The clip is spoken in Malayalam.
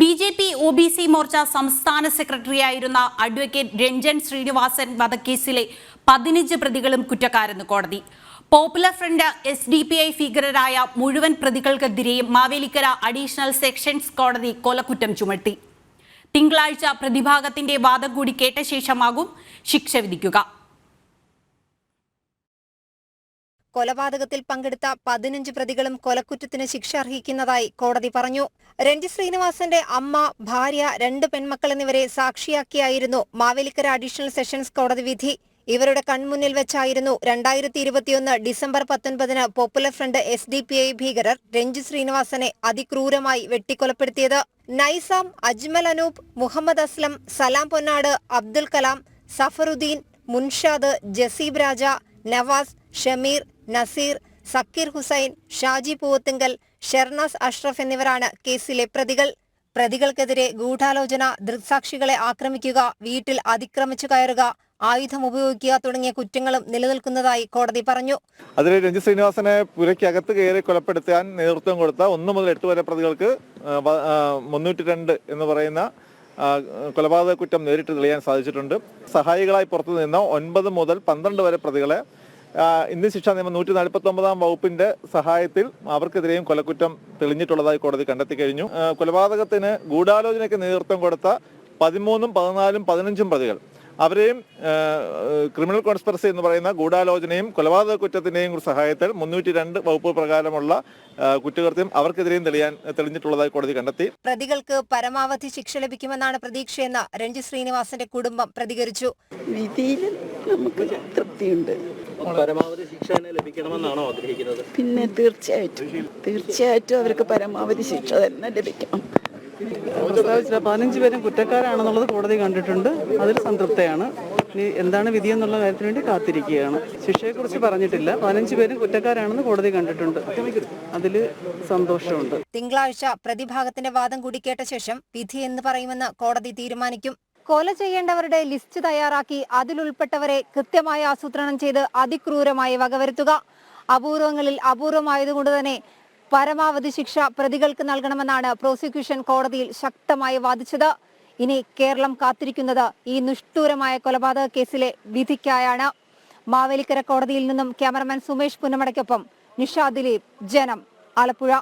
B J P O B C Morcha സംസ്ഥാന സെക്രട്ടറിയായിരുന്ന അഡ്വക്കേറ്റ് രഞ്ജൻ ശ്രീനിവാസൻ വധക്കേസിലെ പതിനഞ്ച് പ്രതികളും കുറ്റക്കാരെന്ന് കോടതി. Popular front S D P I ഭീകരരായ മുഴുവൻ പ്രതികൾക്കെതിരെയും മാവേലിക്കര അഡീഷണൽ സെക്ഷൻസ് കോടതി കൊലക്കുറ്റം ചുമത്തി. തിങ്കളാഴ്ച പ്രതിഭാഗത്തിന്റെ വാദം കൂടി കേട്ട ശേഷമാകും ശിക്ഷ വിധിക്കുക. കൊലപാതകത്തിൽ പങ്കെടുത്ത പതിനഞ്ച് പ്രതികളും കൊലക്കുറ്റത്തിന് ശിക്ഷ അർഹിക്കുന്നതായി കോടതി പറഞ്ഞു. രഞ്ജി ശ്രീനിവാസന്റെ അമ്മ ഭാര്യ രണ്ട് പെൺമക്കൾ എന്നിവരെ സാക്ഷിയാക്കിയായിരുന്നു മാവേലിക്കര അഡീഷണൽ സെഷൻസ് കോടതി വിധി. ഇവരുടെ കൺമുന്നിൽ വെച്ചായിരുന്നു രണ്ടായിരത്തി ഇരുപത്തിയൊന്ന് ഡിസംബർ പത്തൊൻപതിന് popular front S D P I ഭീകരർ രഞ്ജി ശ്രീനിവാസനെ അതിക്രൂരമായി വെട്ടിക്കൊലപ്പെടുത്തിയത്. നൈസാം അജ്മൽ അനൂപ് മുഹമ്മദ് അസ്ലം സലാം പൊന്നാട് അബ്ദുൽ കലാം സഫറുദ്ദീൻ മുൻഷാദ് ജസീബ് രാജ നവാസ് ഷമീർ നസീർ സക്കീർ ഹുസൈൻ ഷാജി പൂവത്തുങ്കൽ ഷെർനാസ് അഷ്റഫ് എന്നിവരാണ് കേസിലെ പ്രതികൾ. പ്രതികൾക്കെതിരെ ഗൂഢാലോചന ദൃക്സാക്ഷികളെ ആക്രമിക്കുക വീട്ടിൽ അതിക്രമിച്ചു കയറുക ആയുധം ഉപയോഗിക്കുക തുടങ്ങിയ കുറ്റങ്ങളും നിലനിൽക്കുന്നതായി കോടതി പറഞ്ഞു. അതിൽ രഞ്ജി ശ്രീനിവാസനെ പുരയ്ക്കകത്ത് കയറി കൊലപ്പെടുത്താൻ നേതൃത്വം കൊടുത്ത ഒന്ന് മുതൽ എട്ട് വരെ പ്രതികൾക്ക് മുന്നൂറ്റി രണ്ട് എന്ന് പറയുന്ന കൊലപാതക കുറ്റം നേരിട്ട് തെളിയാൻ സാധിച്ചിട്ടുണ്ട്. സഹായികളായി പുറത്തു നിന്ന ഒൻപത് മുതൽ പന്ത്രണ്ട് വരെ പ്രതികളെ ഇന്ത്യൻ ശിക്ഷാ നിയമം നൂറ്റി നാൽപ്പത്തി ഒമ്പതാം വകുപ്പിന്റെ സഹായത്തിൽ അവർക്കെതിരെയും കൊലക്കുറ്റം തെളിഞ്ഞിട്ടുള്ളതായി കോടതി കണ്ടെത്തി കഴിഞ്ഞു. കൊലപാതകത്തിന് ഗൂഢാലോചനയ്ക്ക് നേതൃത്വം കൊടുത്ത പതിമൂന്നും പതിനാലും പതിനഞ്ചും പ്രതികൾ അവരെയും ക്രിമിനൽ കോൺസ്പെറസി എന്ന് പറയുന്ന ഗൂഢാലോചനയും കൊലപാതക കുറ്റത്തിന്റെയും സഹായത്തിൽ മുന്നൂറ്റി രണ്ട് വകുപ്പ് പ്രകാരമുള്ള കുറ്റകൃത്യം അവർക്കെതിരെയും തെളിയാൻ തെളിഞ്ഞിട്ടുള്ളതായി കോടതി കണ്ടെത്തി. പ്രതികൾക്ക് പരമാവധി ശിക്ഷ ലഭിക്കുമെന്നാണ് പ്രതീക്ഷയെന്ന് രഞ്ജി ശ്രീനിവാസന്റെ കുടുംബം പ്രതികരിച്ചു. വിധിയിൽ നമുക്ക് തൃപ്തിയുണ്ട്. പരമാവധി ശിക്ഷ തന്നെ ലഭിക്കണമെന്നാണോ ആഗ്രഹിക്കുന്നത്? പിന്നെ തീർച്ചയായിട്ടും തീർച്ചയായിട്ടും അവർക്ക് പരമാവധി ശിക്ഷ തന്നെ ലഭിക്കണം. പതിനഞ്ച് പേരും കുറ്റക്കാരാണെന്നുള്ളത് കോടതി കണ്ടിട്ടുണ്ട്. അതിൽ സംതൃപ്തയാണ്. ഇനി എന്താണ് വിധി എന്നുള്ള കാര്യത്തിന് വേണ്ടി കാത്തിരിക്കുകയാണ്. ശിക്ഷയെക്കുറിച്ച് പറഞ്ഞിട്ടില്ല. പതിനഞ്ച് പേരും കുറ്റക്കാരാണെന്ന് കോടതി കണ്ടിട്ടുണ്ട്. അതിൽ സന്തോഷമുണ്ട്. തിങ്കളാഴ്ച പ്രതിഭാഗത്തിന്റെ വാദം കൂടി കേട്ട ശേഷം വിധി എന്ന് പറയുമെന്ന് കോടതി തീരുമാനിക്കും. കൊല ചെയ്യേണ്ടവരുടെ ലിസ്റ്റ് തയ്യാറാക്കി അതിലുൾപ്പെട്ടവരെ കൃത്യമായി ആസൂത്രണം ചെയ്ത് അതിക്രൂരമായി വകവരുത്തുക. അപൂർവങ്ങളിൽ അപൂർവമായതുകൊണ്ട് തന്നെ പരമാവധി ശിക്ഷ പ്രതികൾക്ക് നൽകണമെന്നാണ് പ്രോസിക്യൂഷൻ കോടതിയിൽ ശക്തമായി വാദിച്ചത്. ഇനി കേരളം കാത്തിരിക്കുന്നത് ഈ നിഷ്ഠൂരമായ കൊലപാതക കേസിലെ വിധിക്കായാണ്. മാവേലിക്കര കോടതിയിൽ നിന്നും ക്യാമറമാൻ സുമേഷ് പുന്നമടയ്ക്കൊപ്പം നിഷാ ദിലീപ് ജനം ആലപ്പുഴ.